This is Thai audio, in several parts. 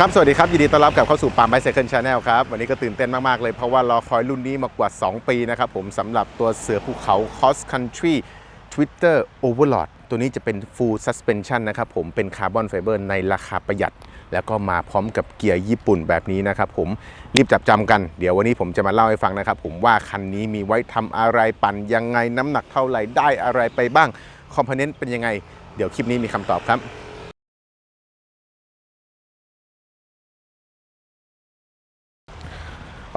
ครับ สวัสดีครับ ยินดีต้อนรับกลับเข้าสู่ปาล์มไบเซคิลชาแนลครับ วันนี้ก็ตื่นเต้นมาก ๆ เลย เพราะว่ารอคอยรุ่นนี้มากว่า 2 ปีนะครับผมสำหรับตัวเสือภูเขา Cross Country Twitter Overlord ตัวนี้จะเป็น Full Suspension นะครับผมเป็นคาร์บอนไฟเบอร์ในราคาประหยัด แล้วก็มาพร้อมกับเกียร์ญี่ปุ่นแบบนี้นะครับผมรีบจับจำกัน เดี๋ยววันนี้ผมจะมาเล่าให้ฟังนะครับผมว่าคันนี้มีไว้ทำอะไรปั่นยังไงน้ำหนักเท่าไหร่ได้อะไรไปบ้างคอมโพเนนต์เป็นยังไง เดี๋ยวคลิปนี้มีคำตอบครับ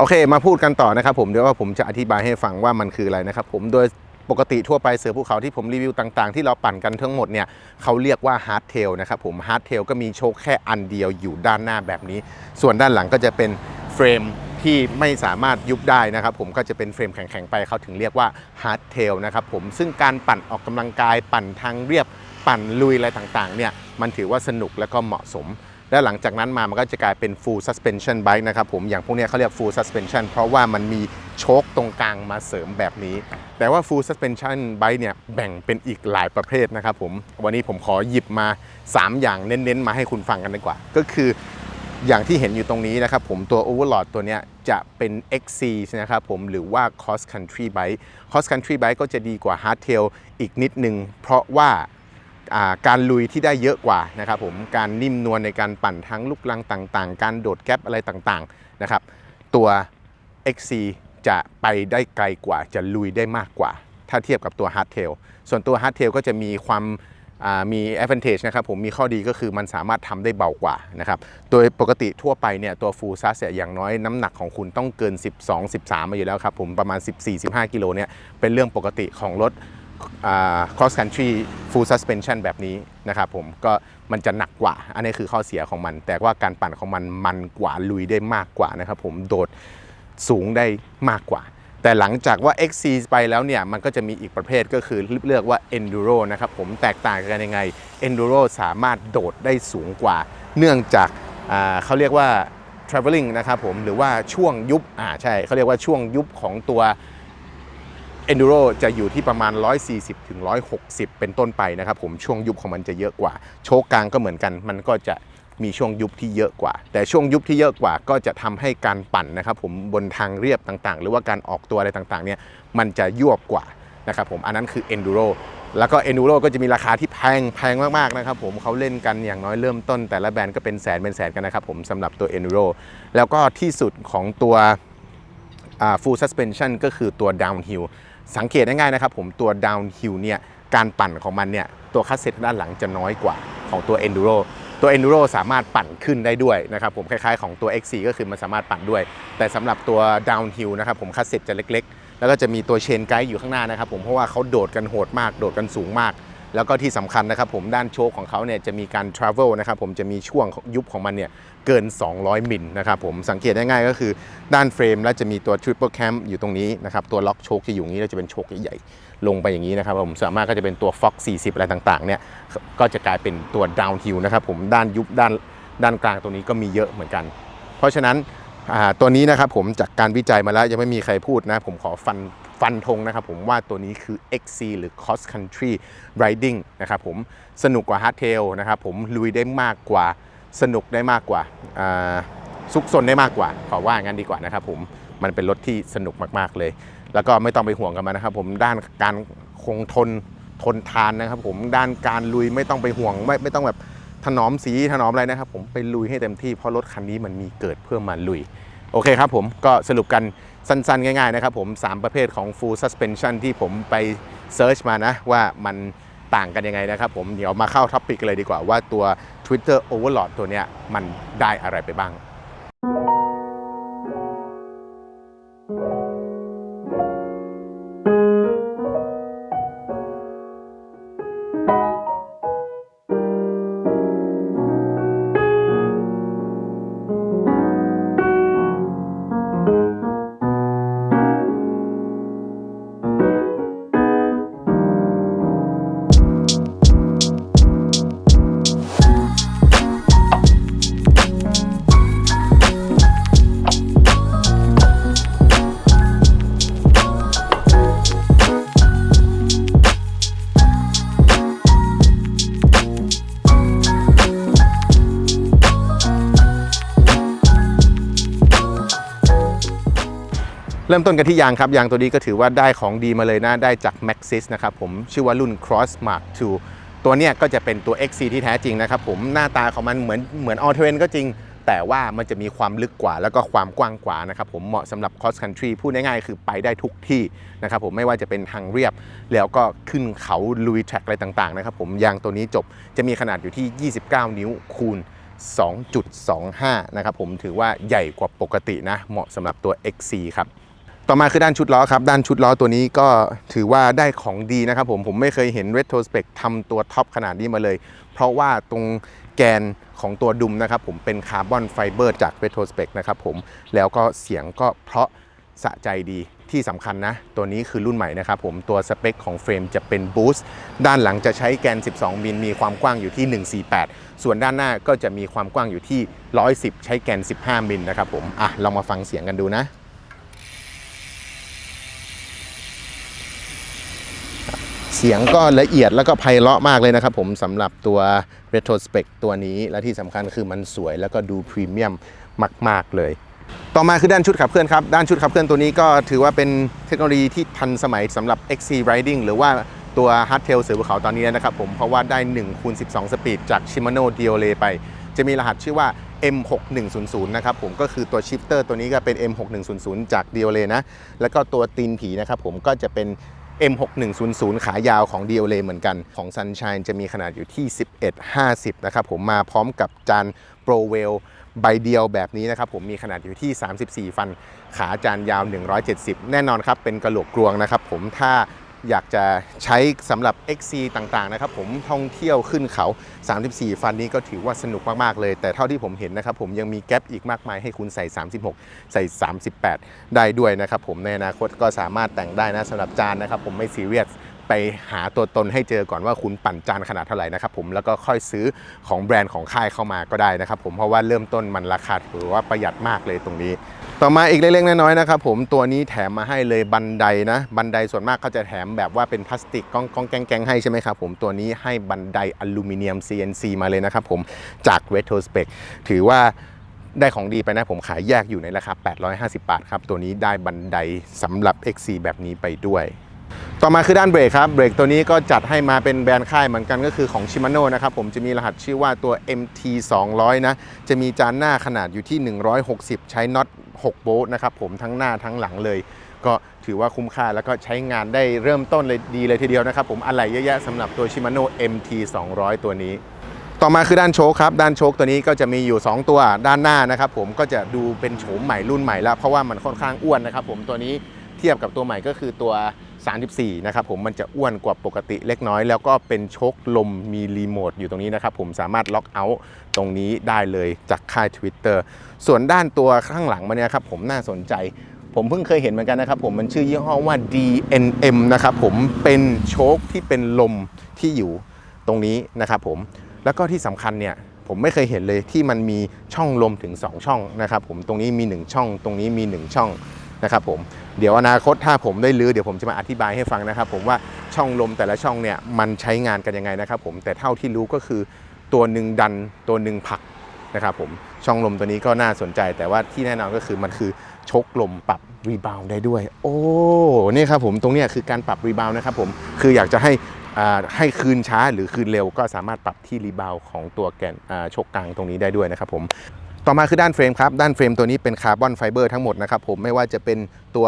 โอเค มาพูดกันต่อนะครับผมเดี๋ยวว่าผมจะอธิบายให้ฟังว่ามันคืออะไรนะครับผมโดยปกติทั่วไปเสือภูเขาที่ผมรีวิวต่างๆ ที่เราปั่นกันทั้งหมดเนี่ยเขาเรียกว่าฮาร์ดเทลนะครับผมฮาร์ดเทลก็มีโชคแค่อันเดียวอยู่ด้านหน้าแบบนี้ ส่วนด้านหลังก็จะเป็นเฟรมที่ไม่สามารถยุบได้นะครับผมก็จะเป็นเฟรมแข็งๆไปเขาถึงเรียกว่าฮาร์ดเทลนะครับผมซึ่งการปั่นออกกำลังกายปั่นทางเรียบปั่นลุยอะไรต่างๆเนี่ยมันถือว่าสนุกและก็เหมาะสม แล้วหลังจากนั้นมามันก็จะกลายเป็น full suspension bike นะครับผมอย่างพวกนี้เขาเรียก full suspension เพราะว่ามันมีโชคตรงกลางมาเสริมแบบนี้ แต่ว่า full suspension bike เนี่ยแบ่งเป็นอีกหลายประเภทนะครับผมวันนี้ผมขอหยิบมา 3 อย่างเน้นๆ มาให้คุณฟังกันดีกว่า ก็คืออย่างที่เห็นอยู่ตรงนี้นะครับผมตัว Overlord ตัวเนี้ยจะเป็น XC นะครับผมหรือว่า cross country bike cross country bike ก็จะดีกว่า hardtail อีกนิดนึง เพราะว่า การลุยที่ได้เยอะกว่านะครับผมการนิ่มนวลในการปั่นทั้งลูกลังต่างๆ การโดดแก๊ปอะไรต่างๆนะครับตัว XC จะไปได้ไกลกว่า จะลุยได้มากกว่า ถ้าเทียบกับตัว Hardtail ส่วนตัว Hardtail ก็จะมีความมี advantage นะครับผมมีข้อดีก็คือมันสามารถทำได้เบากว่านะครับโดยปกติทั่วไปเนี่ยตัว Full s u s เนี่ยอย่างน้อยน้ำหนักของคุณต้องเกิน 12 13 มาอยู่แล้วครับผมประมาณ 14-15 กิโลเนี่ยเป็นเรื่องปกติของรถ cross country full suspension แบบนี้นะครับผมก็มันจะหนักกว่า อันนี้คือข้อเสียของมัน แต่ว่าการปั่นของมันมันกว่าลุยได้มากกว่านะครับผมโดดสูงได้มากกว่า แต่หลังจากว่า XC ไปแล้วเนี่ย มันก็จะมีอีกประเภทก็คือเลือกว่า enduro นะครับผมแตกต่างกันยังไง enduro สามารถโดดได้สูงกว่า เนื่องจากาเขาเรียกว่า traveling นะครับผมหรือว่าช่วงยุบอ่าใช่เขาเรียกว่าช่วงยุบของตัว Enduro จะอยู่ที่ประมาณ 140ถึง160 เป็นต้นไปนะครับผมช่วงยุบของมันจะเยอะกว่า โชคกลางก็เหมือนกัน มันก็จะมีช่วงยุบที่เยอะกว่า แต่ช่วงยุบที่เยอะกว่าก็จะทำให้การปั่นนะครับผมบนทางเรียบต่างๆ หรือว่าการออกตัวอะไรต่างๆเนี่ยมันจะยวบกว่านะครับผมอันนั้นคือ Enduro แล้วก็ Enduro ก็จะมีราคาที่แพงแพงมากๆนะครับผมเขาเล่นกันอย่างน้อยเริ่มต้น แต่ละแบรนด์ก็เป็นแสนเป็นแสนกันนะครับผมสำหรับตัว Enduro แล้วก็ที่สุดของตัว full suspension ก็คือตัว downhill สังเกตง่ายๆนะครับผมตัว downhill เนี่ยการปั่นของมันเนี่ยตัวคัสเซ็ตด้านหลังจะน้อยกว่าของตัว enduro ตัว enduro สามารถปั่นขึ้นได้ด้วยนะครับผมคล้ายๆของตัว x4 ก็คือมันสามารถปั่นด้วย แต่สำหรับตัว downhill นะครับผมคัสเซ็ตจะเล็ก ๆ แล้วก็จะมีตัวเชนไกด์อยู่ข้างหน้านะครับผมเพราะว่าเขาโดดกันโหดมาก โดดกันสูงมาก แล้วก็ที่สำคัญนะครับผมด้านโชคของเขาเนี่ยจะมีการ travel นะครับผมจะมีช่วงยุบของมันเนี่ยเกิน 200 มิลนะครับผมสังเกตง่ายๆก็คือด้านเฟรมแล้วจะมีตัว triple cam อยู่ตรงนี้นะครับตัวล็อกโชคจะอยู่อย่างนี้แล้วจะเป็นโชคใหญ่ๆลงไปอย่างนี้นะครับผมสามารถก็จะเป็นตัว Fox 40 อะไรต่างๆเนี่ยก็จะกลายเป็นตัว downhill นะครับผมด้านยุบด้านด้านกลางตรงนี้ก็มีเยอะเหมือนกัน เพราะฉะนั้นตัวนี้นะครับผมจากการวิจัยมาแล้วยังไม่มีใครพูดนะผมขอฟัน ฟันธงนะครับผมว่าตัวนี้คือ XC หรือ Cross Country Riding นะครับผมสนุกกว่า Hardtail นะครับผมลุยได้มากกว่าสนุกได้มากกว่าซุกซนได้มากกว่า ขอว่างั้นดีกว่านะครับผมมันเป็นรถที่สนุกมากๆเลย แล้วก็ไม่ต้องไปห่วงกันมานะครับผมด้านการคงทนทนทานนะครับผมด้านการลุยไม่ต้องไปห่วงไม่ไม่ต้องแบบถนอมสีถนอมอะไรนะครับผมไปลุยให้เต็มที่เพราะรถคันนี้มันมีเกิดเพื่อมาลุย โอเคครับผมก็สรุปกันสั้นๆ ง่ายๆนะครับผม 3 ประเภทของ full suspension ที่ผมไปเซิร์ชมานะ ว่ามันต่างกันยังไงนะครับผม เดี๋ยวมาเข้าท็อปิกเลยดีกว่าว่าตัว Twitter Overlord ตัวเนี้ยมันได้อะไรไปบ้าง เริ่มต้นกันที่ยางครับ ยางตัวนี้ก็ถือว่าได้ของดีมาเลยนะ ได้จาก Maxis นะครับผม ชื่อว่ารุ่น Cross Mark II ตัวเนี้ยก็จะเป็นตัว XC ที่แท้จริงนะครับผม หน้าตาของมันเหมือนเหมือน All Terrain ก็จริง แต่ว่ามันจะมีความลึกกว่า แล้วก็ความกว้างกว่านะครับผม เหมาะสำหรับ cross country พูดง่ายๆ คือไปได้ทุกที่นะครับผม ไม่ว่าจะเป็นทางเรียบ แล้วก็ขึ้นเขาลุยแทร็กอะไรต่างๆนะครับผม ยางตัวนี้จบ จะมีขนาดอยู่ที่ 29 นิ้วคูณ2.25 นะครับผม ถือว่าใหญ่กว่าปกตินะ เหมาะสำหรับตัว XC ครับ ต่อมาคือด้านชุดล้อครับ ด้านชุดล้อตัวนี้ก็ถือว่าได้ของดีนะครับผม ผมไม่เคยเห็น Retrospect ทำตัวท็อปขนาดนี้มาเลย เพราะว่าตรงแกนของตัวดุมนะครับผมเป็นคาร์บอนไฟเบอร์จาก Retrospect นะครับผม แล้วก็เสียงก็เพราะสะใจดีที่สำคัญนะ ตัวนี้คือรุ่นใหม่นะครับผมตัวสเปคของเฟรมจะเป็นบูสต์ด้านหลังจะใช้แกน 12 มิลมีความกว้างอยู่ที่ 148 ส่วนด้านหน้าก็จะมีความกว้างอยู่ที่ 110 ใช้แกน 15 มิลนะครับผมอะลองมาฟังเสียงกันดูนะ เสียงก็ละเอียดแล้วก็ไพเราะมากเลยนะครับผมสำหรับตัว Retrospect ตัวนี้ และที่สำคัญคือมันสวยแล้วก็ดูพรีเมียมมาก ๆ เลย ต่อมาคือด้านชุดขับเคลื่อนครับ ด้านชุดขับเคลื่อนตัวนี้ก็ถือว่าเป็นเทคโนโลยีที่ทันสมัยสำหรับ XC Riding หรือว่าตัว Hardtail เสือภูเขาตอนนี้นะครับผมเพราะว่าได้1คูณ12 สปีดจาก Shimano Diole ไป จะมีรหัสชื่อว่า M6100 นะครับผมก็คือตัวชิฟเตอร์ตัวนี้ก็เป็น M6100 จาก Diole นะแล้วก็ตัวตีนผีนะครับผมก็จะเป็น M6100 ขายาวของ DOL เหมือนกันของ Sunshine จะมีขนาดอยู่ที่ 1150 นะครับผมมาพร้อมกับจาน Pro w e l l ใบเดียวแบบนี้นะครับผมมีขนาดอยู่ที่ 34 ฟัน ขาจานยาว 170 แน่นอนครับเป็นกระโหลกกรวงนะครับผมถ้า อยากจะใช้สำหรับ XC ต่างๆนะครับผมท่องเที่ยวขึ้นเขา 34 ฟันนี้ก็ถือว่าสนุกมาก ๆ เลย แต่เท่าที่ผมเห็นนะครับผมยังมีแก๊ปอีกมากมายให้คุณใส่ 36 ใส่ 38 ได้ด้วยนะครับผมในอนาคตก็สามารถแต่งได้นะสำหรับจานนะครับผมไม่ซีเรียส ไปหาตัวตนให้เจอก่อนว่าคุณปั่นจานขนาดเท่าไหร่นะครับผมแล้วก็ค่อยซื้อของแบรนด์ของค่ายเข้ามาก็ได้นะครับผมเพราะว่าเริ่มต้นมันราคาถือว่าประหยัดมากเลยตรงนี้ ต่อมาอีกเล็กๆน้อยๆนะครับผมตัวนี้แถมมาให้เลยบันไดนะบันไดส่วนมากเขาจะแถมแบบว่าเป็นพลาสติกก้องก้องแกงแกงให้ใช่ไหมครับผมตัวนี้ให้บันไดอลูมิเนียม CNC มาเลยนะครับผมจาก Retrospect ถือว่าได้ของดีไปนะผมขายแยกอยู่ในราคา 850 บาทครับ ตัวนี้ได้บันไดสำหรับ XC แบบนี้ไปด้วย ต่อมาคือด้านเบรกครับเบรกตัวนี้ก็จัดให้มาเป็นแบรนด์ค่ายเหมือนกันก็คือของ Shimano นะครับผมจะมีรหัสชื่อว่าตัว MT 200นะจะมีจานหน้าขนาดอยู่ที่ 160 ใช้น็อต 6 โบลต์นะครับผมทั้งหน้าทั้งหลังเลย ก็ถือว่าคุ้มค่าแล้วก็ใช้งานได้เริ่มต้นเลยดีเลยทีเดียวนะครับผมอะไรเยอะแยะสำหรับตัว Shimano MT 200 ตัวนี้ต่อมาคือด้านโชคครับ ด้านโชคตัวนี้ก็จะมีอยู่ 2 ตัวด้านหน้านะครับผมก็จะดูเป็นโฉมใหม่รุ่นใหม่แล้ว เพราะว่ามันค่อนข้างอ้วนนะครับผมตัวนี้ เทียบกับตัวใหม่ก็คือตัว 34 นะครับผมมันจะอ้วนกว่าปกติเล็กน้อย แล้วก็เป็นชคลมมีรีโมทอยู่ตรงนี้นะครับผมสามารถล็อกเอาท์ตรงนี้ได้เลยจากค่าย Twitter ส่วนด้านตัวข้างหลังมันเนี่ยครับผมน่าสนใจ ผมเพิ่งเคยเห็นเหมือนกันนะครับผมมันชื่อยี่ห้อว่า DNM นะครับผมเป็นโชคที่เป็นลมที่อยู่ตรงนี้นะครับผมแล้วก็ที่สำคัญเนี่ยผมไม่เคยเห็นเลยที่มันมีช่องลมถึง 2 ช่องนะครับผมตรงนี้มี 1 ช่อง ตรงนี้มี 1 ช่อง นะครับผมเดี๋ยวอนาคตถ้าผมได้ลื้อเดี๋ยวผมจะมาอธิบายให้ฟังนะครับ ผมว่าช่องลมแต่ละช่องเนี่ยมันใช้งานกันยังไงนะครับผมแต่เท่าที่รู้ก็คือตัวหนึ่งดันตัวหนึ่งผลักนะครับผมช่องลมตัวนี้ก็น่าสนใจ แต่ว่าที่แน่นอนก็คือมันคือชกลมปรับรีบาวได้ด้วย โอ้นี่ครับผมตรงนี้คือการปรับรีบาวนะครับผมคืออยากจะให้อ่าให้คืนช้าหรือคืนเร็วก็สามารถปรับที่รีบาวของตัวแกนชกกลางตรงนี้ได้ด้วยนะครับผม ต่อมาคือด้านเฟรมครับ ด้านเฟรมตัวนี้เป็นคาร์บอนไฟเบอร์ทั้งหมดนะครับผมไม่ว่าจะเป็นตัว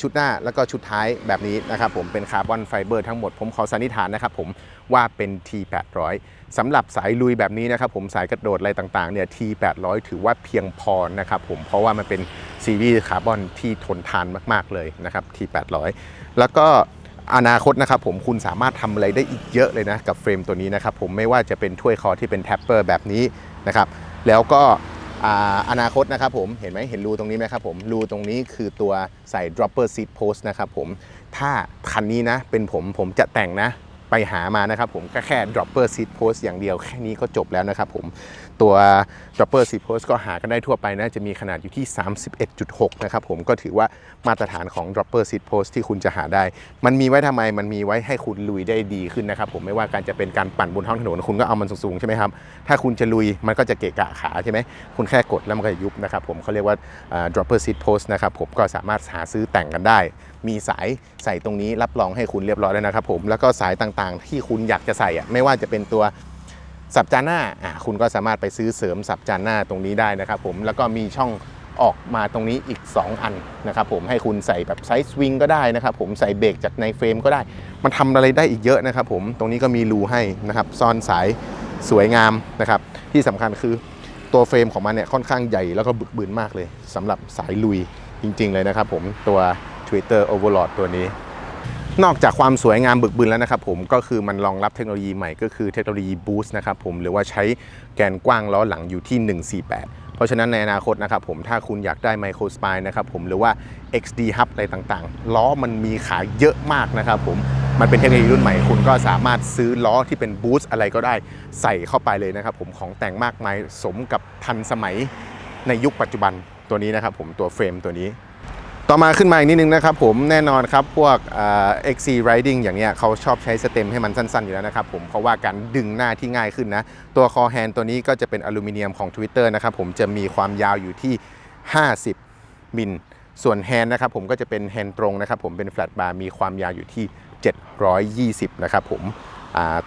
ชุดหน้าแล้วก็ชุดท้ายแบบนี้นะครับผมเป็นคาร์บอนไฟเบอร์ทั้งหมด ผมขอสันนิษฐานนะครับผมว่าเป็น T800 สำหรับสายลุยแบบนี้นะครับผมสายกระโดดอะไรต่างๆเนี่ย T800 ถือว่าเพียงพอนะครับผมเพราะว่ามันเป็นซีรีส์คาร์บอนที่ทนทานมากๆเลยนะครับ T800 แล้วก็อนาคตนะครับผมคุณสามารถทำอะไรได้อีกเยอะเลยนะกับเฟรมตัวนี้นะครับผมไม่ว่าจะเป็นถ้วยคอที่เป็นแท็ปเปอร์แบบนี้นะครับ แล้วก็อนาคตนะครับผมเห็นไหมเห็นรูตรงนี้ไหมครับผมรูตรงนี้คือตัวใส่ dropper seat post นะครับผมถ้าคันนี้นะเป็นผมผมจะแต่งนะ ไปหามานะครับผมก็แค่ dropper seat post อย่างเดียวแค่นี้ก็จบแล้วนะครับผมตัว dropper seat post ก็หากันได้ทั่วไปนะจะมีขนาดอยู่ที่ 31.6 นะครับผมก็ถือว่ามาตรฐานของ dropper seat post ที่คุณจะหาได้ มันมีไว้ทำไมมันมีไว้ให้คุณลุยได้ดีขึ้นนะครับผมไม่ว่าการจะเป็นการปั่นบนท้องถนนคุณก็เอามันสูงๆใช่ไหมครับถ้าคุณจะลุยมันก็จะเกะกะขาใช่ไหมคุณแค่กดแล้วมันก็จะยุบนะครับผมเขาเรียกว่าอ่า dropper seat post นะครับผมก็สามารถหาซื้อแต่งกันได้ มีสายใส่ตรงนี้รับรองให้คุณเรียบร้อยแล้วนะครับผมแล้วก็สายต่างๆ ที่คุณอยากจะใส่อะไม่ว่าจะเป็นตัวสับจานหน้าอะคุณก็สามารถไปซื้อเสริมสับจานหน้าตรงนี้ได้นะครับผมแล้วก็มีช่องออกมาตรงนี้อีก 2 อันนะครับผมให้คุณใส่แบบไซส์สวิงก็ได้นะครับผมใส่เบรกจากในเฟรมก็ได้ มันทำอะไรได้อีกเยอะนะครับผมตรงนี้ก็มีรูให้นะครับซ่อนสายสวยงามนะครับที่สำคัญคือตัวเฟรมของมันเนี่ยค่อนข้างใหญ่แล้วก็บึกบืนมากเลยสำหรับสายลุยจริง ๆ เลยนะครับผมตัว Twitter Overlord ตัวนี้ นอกจากความสวยงามบึกบึนแล้วนะครับผมก็คือมันรองรับเทคโนโลยีใหม่ก็คือเทคโนโลยี Boost นะครับผมหรือว่าใช้แกนกว้างล้อหลังอยู่ที่ 148เพราะฉะนั้นในอนาคตนะครับผมถ้าคุณอยากได้ไมโครสปายนะครับผมหรือว่า XD Hub อะไรต่างๆ ล้อมันมีขายเยอะมากนะครับผมมันเป็นเทคโนโลยีรุ่นใหม่คุณก็สามารถซื้อล้อที่เป็น Boost อะไรก็ได้ใส่เข้าไปเลยนะครับผมของแต่งมากมายสมกับทันสมัยในยุคปัจจุบันตัวนี้นะครับผมตัวเฟรมตัวนี้ ต่อมาขึ้นมาอีกนิดนึงนะครับผมแน่นอนครับพวกเอ่อ XC Riding อย่างเงี้ยเขาชอบใช้สเต็มให้มันสั้นๆ อยู่แล้วนะครับผมเพราะว่าการดึงหน้าที่ง่ายขึ้นนะ ตัวคอแฮนด์ตัวนี้ก็จะเป็นอลูมิเนียมของ Twitter นะครับผมจะมีความยาวอยู่ที่ 50 มิลส่วนแฮนด์นะครับผมก็จะเป็นแฮนด์ตรงนะครับผมเป็นแฟลตบาร์มีความยาวอยู่ที่ 720 นะครับผม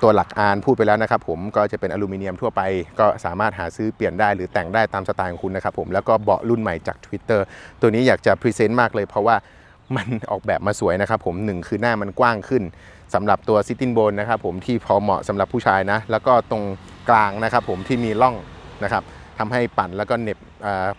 ตัวหลักอานพูดไปแล้วนะครับผมก็จะเป็นอลูมิเนียมทั่วไป ก็สามารถหาซื้อเปลี่ยนได้หรือแต่งได้ตามสไตล์ของคุณนะครับผมแล้วก็เบาะรุ่นใหม่จาก Twitter ตัวนี้อยากจะพรีเซนต์มากเลยเพราะว่ามันออกแบบมาสวยนะครับผมหนึ่งคือหน้ามันกว้างขึ้นสำหรับตัวซิตินโบนนะครับผมที่พอเหมาะสำหรับผู้ชายนะ แล้วก็ตรงกลางนะครับผมที่มีร่องนะครับทำให้ปั่นแล้วก็เน็บ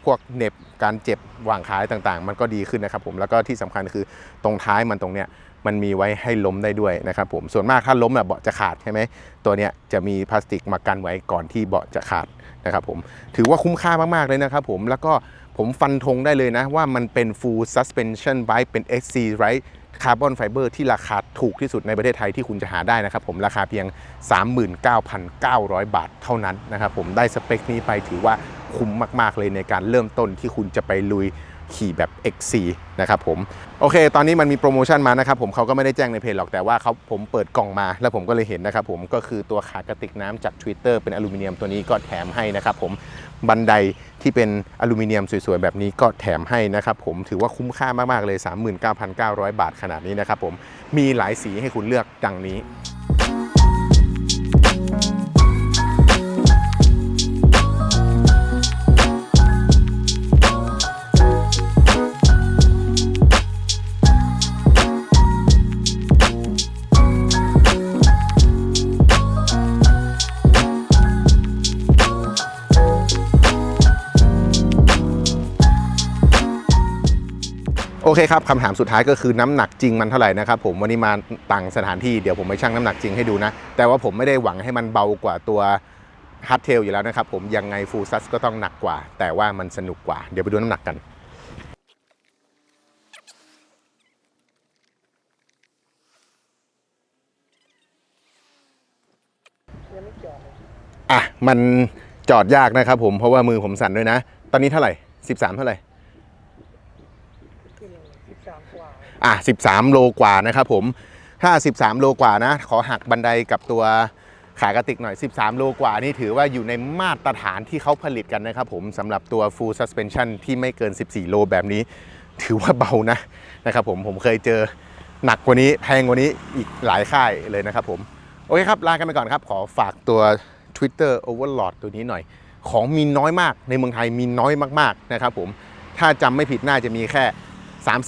พวกเน็บการเจ็บวางขายต่างๆ มันก็ดีขึ้นนะครับผมแล้วก็ที่สำคัญคือตรงท้ายมันตรงเนี้ย มันมีไว้ให้ล้มได้ด้วยนะครับผมส่วนมากถ้าล้มเบาะจะขาดใช่ไหมตัวเนี้ยจะมีพลาสติกมากันไว้ก่อนที่เบาะจะขาดนะครับผมถือว่าคุ้มค่ามากๆเลยนะครับผมแล้วก็ผมฟันธงได้เลยนะ ว่ามันเป็น full suspension bike เป็น SC Ride คาร์บอนไฟเบอร์ที่ราคาถูกที่สุดในประเทศไทยที่คุณจะหาได้นะครับผมราคาเพียง 39,900 บาทเท่านั้นนะครับผมได้สเปคนี้ไปถือว่าคุ้มมาก ๆ เลยในการเริ่มต้นที่คุณจะไปลุย ขี่แบบ XC นะครับผมโอเค ตอนนี้มันมีโปรโมชั่นมานะครับผมเขาก็ไม่ได้แจ้งในเพจหรอกแต่ว่าเขาผมเปิดกล่องมา แล้วผมก็เลยเห็นนะครับผมก็คือตัวขากระติกน้ำจาก Twitter เป็นอลูมิเนียมตัวนี้ก็แถมให้นะครับผมบันไดที่เป็นอลูมิเนียมสวยๆ แบบนี้ก็แถมให้นะครับผมถือว่าคุ้มค่ามากๆเลย 39,900 บาทขนาดนี้นะครับผมมีหลายสีให้คุณเลือกดังนี้ โอเคครับคำถามสุดท้ายก็คือน้ำหนักจริงมันเท่าไหร่นะครับผมวันนี้มาต่างสถานที่เดี๋ยวผมไปชั่งน้ำหนักจริงให้ดูนะ แต่ว่าผมไม่ได้หวังให้มันเบากว่าตัวฮัตเทลอยู่แล้วนะครับผมยังไงฟูลซัสก็ต้องหนักกว่า แต่ว่ามันสนุกกว่า เดี๋ยวไปดูน้ำหนักกันอะมันจอดยากนะครับผมเพราะว่ามือผมสั่นด้วยนะ ตอนนี้เท่าไหร่ 13 เท่าไหร่ ขึ้นสิบสามกว่า อะ13 โลกว่านะครับผมถ้า 13 โลกว่านะ ขอหักบันไดกับตัวขากระติกหน่อย 13 โลกว่านี่ถือว่าอยู่ในมาตรฐานที่เขาผลิตกันนะครับผมสำหรับตัว full suspension ที่ไม่เกิน 14 โลแบบนี้ ถือว่าเบานะนะครับผมผมเคยเจอหนักกว่านี้แพงกว่านี้อีกหลายค่ายเลยนะครับผม โอเคครับ ลากันไปก่อนครับ ขอฝากตัว Twitter Overlord ตัวนี้หน่อย ของมีน้อยมากในเมืองไทยมีน้อยมากๆนะครับผมถ้าจำไม่ผิดน่าจะมีแค่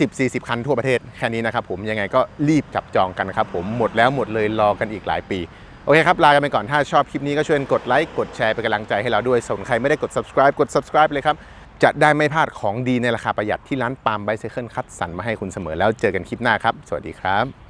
30-40 คันทั่วประเทศแค่นี้นะครับผมยังไงก็รีบจับจองกันครับผมหมดแล้วหมดเลยรอกันอีกหลายปี โอเคครับ ลากันไปก่อนถ้าชอบคลิปนี้ก็ช่วยกดไลค์กดแชร์เป็นกำลังใจให้เราด้วยส่วนใครไม่ได้กด subscribe กด subscribe เลยครับ จะได้ไม่พลาดของดีในราคาประหยัดที่ร้านปาล์มไบเซเคิลคัดสรรมาให้คุณเสมอแล้วเจอกันคลิปหน้าครับ สวัสดีครับ